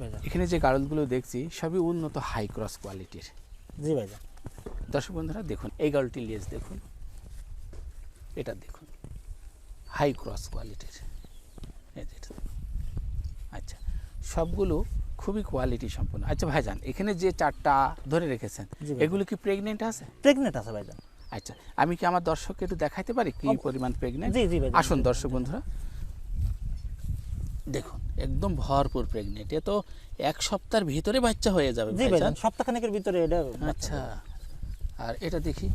ভাইজান এখানে যে গাড়লগুলো দেখছি সবই উন্নত হাই ক্রস কোয়ালিটির জি ভাইজান। দর্শক বন্ধুরা দেখুন এই গাড়লটির লেজ দেখুন এটা দেখুন হাই ক্রস কোয়ালিটির। আচ্ছা সবগুলো খুবই কোয়ালিটি সম্পন্ন। আচ্ছা ভাইজান এখানে যে চারটা ধরে রেখেছেন এগুলো কি প্রেগনেন্ট আছে? প্রেগনেন্ট আছে ভাইজান। আচ্ছা আমি কি আমার দর্শককে একটু দেখাইতে পারি কি পরিমাণ প্রেগনেন্ট। আসুন দর্শক বন্ধুরা। দেখুন একদম ভরপুর প্রেগনেন্ট এ তো এক সপ্তাহের ভিতরে বাচ্চা হয়ে যাবে জি ভাইজান। ভাইজান সপ্তাহখানেকের ভিতরে এটা আচ্ছা। আর এটা দেখি।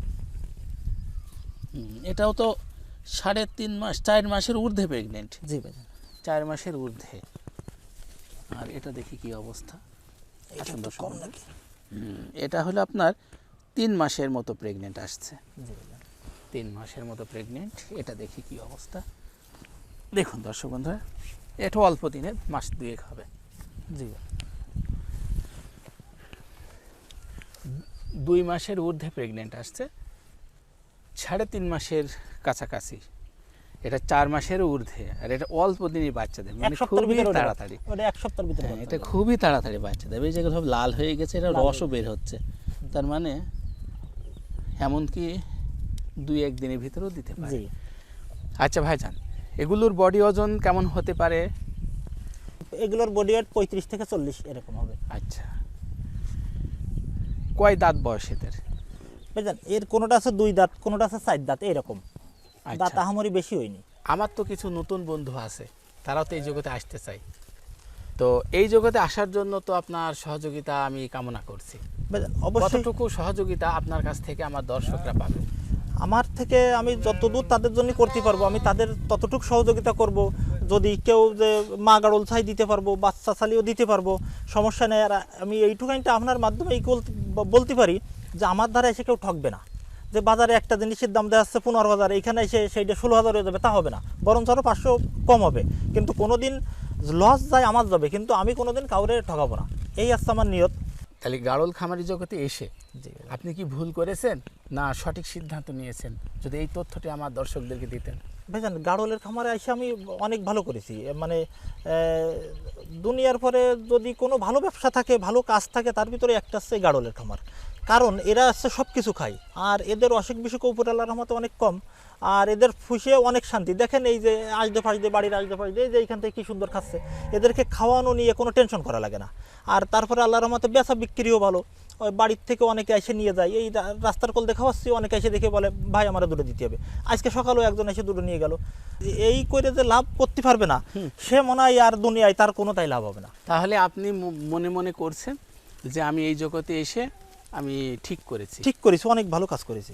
এটাও তো সাড়ে তিন মাস চার মাসের ঊর্ধ্বে প্রেগনেন্ট জি ভাইজান। চার মাসের ঊর্ধ্বে। আর এটা দেখি কি অবস্থা। আসুন দর্শক কম নাকি এটা হলো আপনার তিন মাসের মতো প্রেগনেন্ট আসছে। তিন মাসের মতো প্রেগনেন্ট এটা দেখি কি অবস্থা। দেখুন দর্শক বন্ধুরা এটা অল্প দিনে মাস দুয়েক হবে। জি। দুই মাসের ঊর্ধ্বে প্রেগনেন্ট আসছে সাড়ে তিন মাসের কাছাকাছি। এটা চার মাসের ঊর্ধ্বে আর এটা অল্প দিনই বাচ্চা দেবে। মানে খুবই তাড়াতাড়ি। এক সপ্তাহের ভিতরে হ্যাঁ, এটা খুবই তাড়াতাড়ি বাচ্চা দেবে। এই যেগুলো সব লাল হয়ে গেছে এটা রসও বের হচ্ছে। তার মানে এমনকি দুই এক দিনের ভিতরেও দিতে পারে। আচ্ছা ভাইজান এগুলোর বডি ওজন কেমন হতে পারে? এগুলোর বডি ওয়েট পঁয়ত্রিশ থেকে চল্লিশ এরকম হবে। আচ্ছা। কয় দাঁত বয়স এদের? বুঝলেন এর কোনোটা আছে দুই দাঁত কোনোটা আছে চার দাঁত এরকম। দাঁত আচ্ছা আহামরি বেশি হয়নি। আমার তো কিছু নতুন বন্ধু আছে তারাও তো এই জগতে আসতে চাই তো এই জগতে আসার জন্য তো আপনার সহযোগিতা আমি কামনা করছি। অবশ্যই কতটুকু সহযোগিতা আপনার কাছ থেকে আমার দর্শকরা পাবে? আমার থেকে আমি যতদূর তাদের জন্য করতে পারব, আমি তাদের ততটুকু সহযোগিতা করব। যদি কেউ যে মা গাড়ল ছাই দিতে পারব, বাচ্চা ছালিও দিতে পারব, সমস্যা নেই। আর আমি এইটুকানিটা আপনার মাধ্যমে এই বলতে- পারি যে আমার দ্বারা এসে কেউ ঠকবে না। যে বাজারে একটা জিনিসের দাম দেওয়া যাচ্ছে পনেরো হাজার, এখানে এসে সেইটা ষোলো হাজার হয়ে যাবে, তা হবে না। বরঞ্চ আরও পাঁচশো কম হবে। কিন্তু কোনো দিন লস যায় আমার যাবে, কিন্তু আমি কোনো দিন কাউরে ঠকাবো না। এই আসছে আমার নিয়ত। তাহলে গাড়ল খামারি জগতে এসে, আপনি কি ভুল করেছেন? না, সঠিক সিদ্ধান্ত নিয়েছেন। যদি এই তথ্যটি আমার দর্শকদেরকে দিতেন। ভাইজান গাড়লের খামারে এসে আমি অনেক ভালো করেছি। মানে দুনিয়ার পরে যদি কোনো ভালো ব্যবসা থাকে, ভালো কাজ থাকে, তার ভিতরে একটা হচ্ছে গাড়লের খামার। কারণ এরা হচ্ছে সব কিছু খায়। আর এদের অসুখ বিসুখ উপরালার মতো অনেক কম। আর এদের ফুসে অনেক শান্তি। দেখেন এই যে আসতে ফাসতে বাড়ির আসতে ফাসতে এই যে এইখান থেকে কী সুন্দর খাচ্ছে। এদেরকে খাওয়ানো নিয়ে কোনো টেনশন করা লাগে না। আর তারপরে আল্লাহ রহমতে বেচা বিক্রিও ভালো। ওই বাড়ির থেকে অনেকে এসে নিয়ে যায়। এই রাস্তার কল দেখা হচ্ছে অনেকে এসে দেখে বলে ভাই আমার দূরে দিতে হবে। আজকে সকালেও একজন এসে দুটো নিয়ে গেল। এই করে যে লাভ করতে পারবে না সে মনে হয় আর দুনিয়ায় তার কোনো তাই লাভ হবে না। তাহলে আপনি মনে মনে করছেন যে আমি এই জগতে এসে আমি ঠিক করেছি। ঠিক করেছি অনেক ভালো কাজ করেছি।